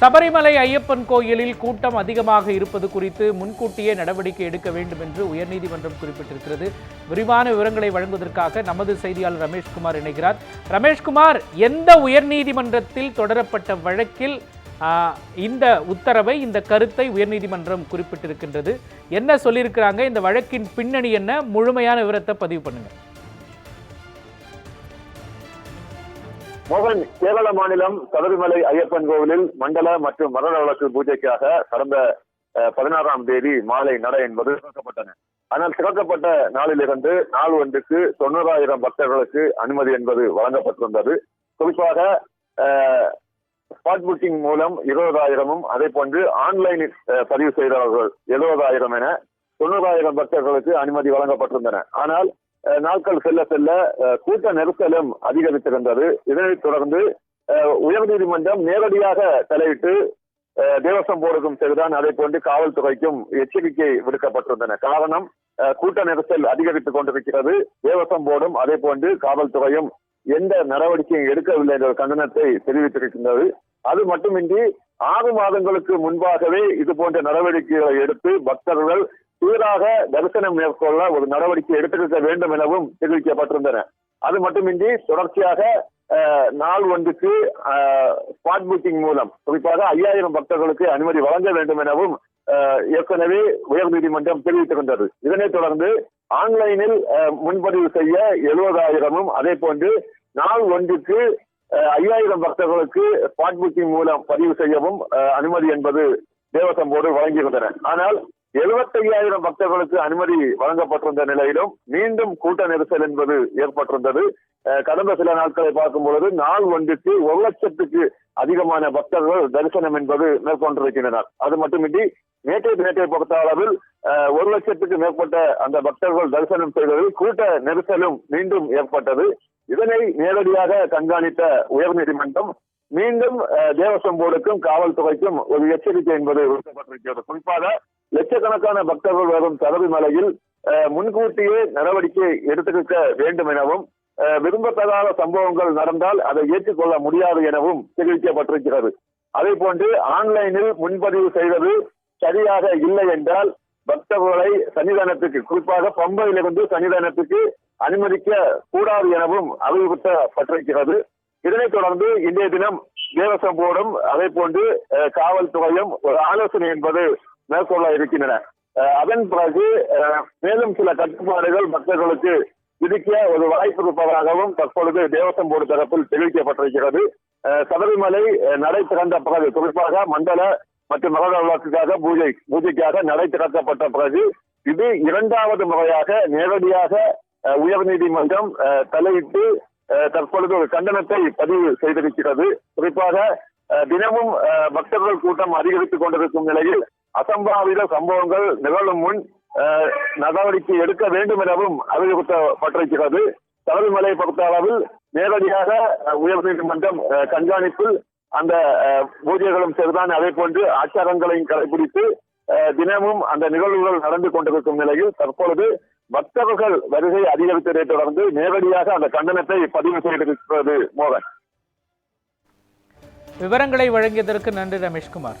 சபரிமலை ஐயப்பன் கோயிலில் கூட்டம் அதிகமாக இருப்பது குறித்து முன்கூட்டியே நடவடிக்கை எடுக்க வேண்டும் என்று உயர்நீதிமன்றம் குறிப்பிட்டிருக்கிறது. விரிவான விவரங்களை வழங்குவதற்காக நமது செய்தியாளர் ரமேஷ்குமார் இணைகிறார். ரமேஷ்குமார் எந்த உயர்நீதிமன்றத்தில் தொடரப்பட்ட வழக்கில் இந்த உத்தரவை இந்த கருத்தை உயர்நீதிமன்றம் குறிப்பிட்டிருக்கின்றது? என்ன சொல்லியிருக்கிறாங்க? இந்த வழக்கின் பின்னணி என்ன? முழுமையான விவரத்தை பதிவு பண்ணுங்கள் மோகன் கேரள மாநிலம் சபரிமலை ஐயப்பன் கோவிலில் மண்டல மற்றும் மரண வழக்கு பூஜைக்காக கடந்த பதினாறாம் தேதி மாலை நடை என்பது திறக்கப்பட்டன. ஆனால் திறக்கப்பட்ட நாளிலிருந்து நாள் ஒன்றுக்கு தொண்ணூறாயிரம் பக்தர்களுக்கு அனுமதி என்பது வழங்கப்பட்டிருந்தது. குறிப்பாக ஸ்பாட் புக்கிங் மூலம் இருபதாயிரமும் அதே போன்று ஆன்லைனில் பதிவு செய்தவர்கள் எழுபதாயிரம் என தொண்ணூறாயிரம் பக்தர்களுக்கு அனுமதி வழங்கப்பட்டிருந்தன. ஆனால் நாட்கள் செல்ல செல்ல கூட்ட நெரிசலும் அதிகரித்திருந்தது. இதனைத் தொடர்ந்து உயர்நீதிமன்றம் நேரடியாக தலையிட்டு தேவசம் போர்டுக்கும் சரிதான் அதே போன்று காவல்துறைக்கும் எச்சரிக்கை விடுக்கப்பட்டிருந்தன. காரணம் அஹ், கூட்ட நெரிசல் அதிகரித்துக் கொண்டிருக்கிறது. தேவசம் போர்டும் அதே போன்று காவல்துறையும் எந்த நடவடிக்கையும் எடுக்கவில்லை என்ற கண்டனத்தை தெரிவித்திருக்கின்றது அது மட்டுமின்றி ஆறு மாதங்களுக்கு முன்பாகவே இது போன்ற நடவடிக்கைகளை எடுத்து பக்தர்கள் சீராக தரிசனம் மேற்கொள்ள ஒரு நடவடிக்கை எடுத்திருக்க வேண்டும் எனவும் தெரிவிக்கப்பட்டிருந்தன. அது மட்டுமின்றி தொடர்ச்சியாக நாள் ஒன்றுக்கு ஸ்பாட் புக்கிங் மூலம் குறிப்பாக ஐயாயிரம் பக்தர்களுக்கு அனுமதி வழங்க வேண்டும் எனவும் ஏற்கனவே ஏற்கனவே உயர்நீதிமன்றம் தெரிவித்திருந்தது. இதனைத் தொடர்ந்து ஆன்லைனில் முன்பதிவு செய்ய எழுபதாயிரமும் அதே போன்று நாள் ஒன்றுக்கு ஐயாயிரம் பக்தர்களுக்கு ஸ்பாட் புக்கிங் மூலம் பதிவு செய்யவும் அனுமதி என்பது தேவசம் போர்டு வழங்கியிருந்தன. ஆனால் எழுபத்தையாயிரம் பக்தர்களுக்கு அனுமதி வழங்கப்பட்டிருந்த நிலையிலும் மீண்டும் கூட்ட நெரிசல் என்பது ஏற்பட்டிருந்தது. கடந்த சில நாட்களை பார்க்கும் பொழுது நாள் ஒன்றுக்கு ஒரு லட்சத்துக்கு அதிகமான பக்தர்கள் தரிசனம் என்பது மேற்கொண்டிருக்கின்றனர். அது மட்டுமின்றி நேற்றைய தினத்தை பொறுத்த அளவில் ஒரு லட்சத்துக்கு மேற்பட்ட அந்த பக்தர்கள் தரிசனம் செய்ததில் கூட்ட நெரிசலும் மீண்டும் ஏற்பட்டது. இதனை நேரடியாக கண்காணித்த உயர்நீதிமன்றம் மீண்டும் அஹ், தேவசம் போர்டுக்கும் காவல்துறைக்கும் ஒரு எச்சரிக்கை என்பது விடுக்கப்பட்டிருக்கிறது. குறிப்பாக லட்சக்கணக்கான பக்தர்கள் வரும் சபரிமலையில் மலையில் முன்கூட்டியே நடவடிக்கை எடுத்துக்க வேண்டும் எனவும் அஹ், விரும்பத்தகாத சம்பவங்கள் நடந்தால் அதை ஏற்றுக்கொள்ள முடியாது எனவும் தெரிவிக்கப்பட்டிருக்கிறது. அதே போன்று ஆன்லைனில் முன்பதிவு செய்வது சரியாக இல்லை என்றால் பக்தர்களை சன்னிதானத்துக்கு குறிப்பாக பம்பையிலிருந்து சன்னிதானத்துக்கு அனுமதிக்க கூடாது எனவும் அறிவுறுத்தப்பட்டிருக்கிறது. இதனைத் தொடர்ந்து இன்றைய தினம் தேவசம் போர்டும் அதே போன்று அஹ், காவல்துறையும் ஒரு ஆலோசனை என்பது மேற்கொள்ள இருக்கின்றன. அதன் பிறகு மேலும் சில கட்டுப்பாடுகள் பக்தர்களுக்கு விதிக்க ஒரு வாய்ப்பு இருப்பதாகவும் தற்பொழுது தேவசம் போர்டு தரப்பில் தெரிவிக்கப்பட்டிருக்கிறது. சபரிமலை நடை திறந்த பிறகு குறிப்பாக மண்டல மற்றும் மகர விளக்குக்காக பூஜை பூஜைக்காக நடை திறக்கப்பட்ட பிறகு இது இரண்டாவது முறையாக நேரடியாக உயர்நீதிமன்றம் அஹ், தலையிட்டு அஹ், தற்பொழுது ஒரு கண்டனத்தை பதிவு செய்திருக்கிறது. குறிப்பாக அஹ், தினமும் பக்தர்கள் கூட்டம் அதிகரித்துக் கொண்டிருக்கும் நிலையில் அசம்பாவித சம்பவங்கள் நிகழும் முன் நடவடிக்கை எடுக்க வேண்டும் எனவும் அறிவுறுத்தப்பட்டிருக்கிறது. சபரிமலை பொறுத்த அளவில் நேரடியாக உயர் உயர்நீதிமன்றம் கண்காணிப்பில் அந்த பூஜைகளும் சரிதான் அதே போன்று ஆச்சாரங்களையும் கடைபிடித்து தினமும் அந்த நிகழ்வுகள் நடந்து கொண்டிருக்கும் நிலையில் தற்பொழுது பக்தர்கள் வருகை அதிகரித்ததை தொடர்ந்து நேரடியாக அந்த கண்டனத்தை பதிவு செய்திருக்கிறது மோகன். விவரங்களை வழங்கியதற்கு நன்றி ரமேஷ்குமார்.